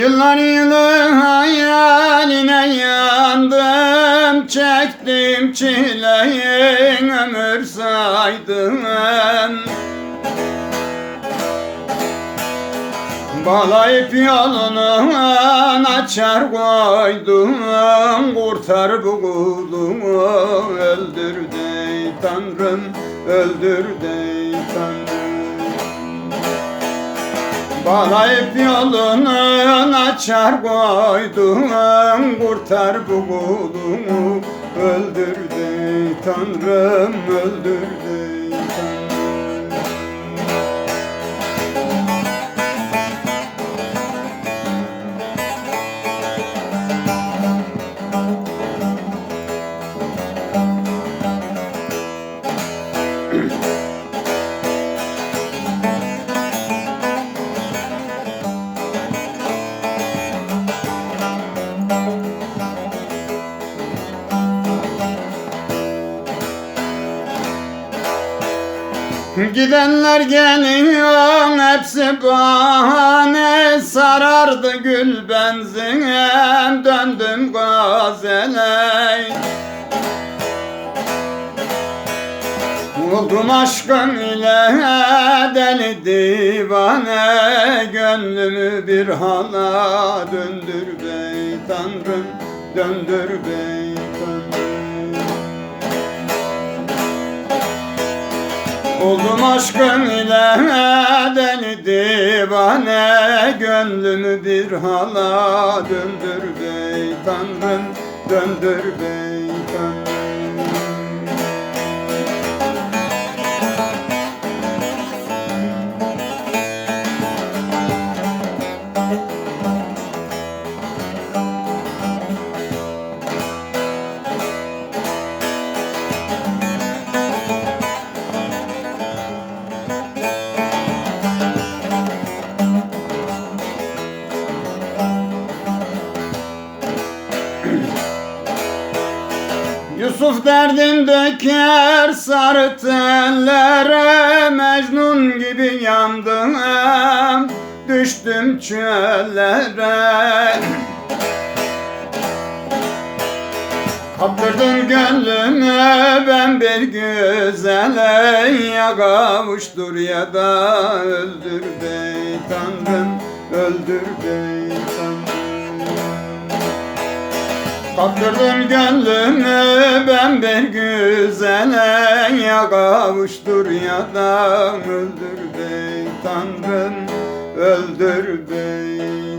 Yıllar yılı hayaline yandım Çektim çileyi ömür saydım. Balayıp yolunu açar koydum Kurtar bu kulumu öldür Tanrım öldür Tanrım Balayıp yolunu açar koydum Kurtar bu kulumu. Öldür dey Tanrım öldür Gidenler geliyor hepsi bahane. Sarardı gül benzinem döndüm gazele. Oldum aşkın ile deli divane. Gönlümü bir hala döndür bey tanrım Döndür bey tanrım Oldum aşkın ile deli divane Gönlümü bir hala döndür bey tanrım Döndür bey tanrım Yusuf derdim döker sarı Mecnun gibi yandım Düştüm çöllere. Kaptırdım gönlümü ben bir güzele. Ya kavuştur ya da öldür bey tanrım Öldür bey tanrım Kaptırdım gönlümü ben bir güzele Ya kavuştur ya da öldür bey tanrım Öldür bey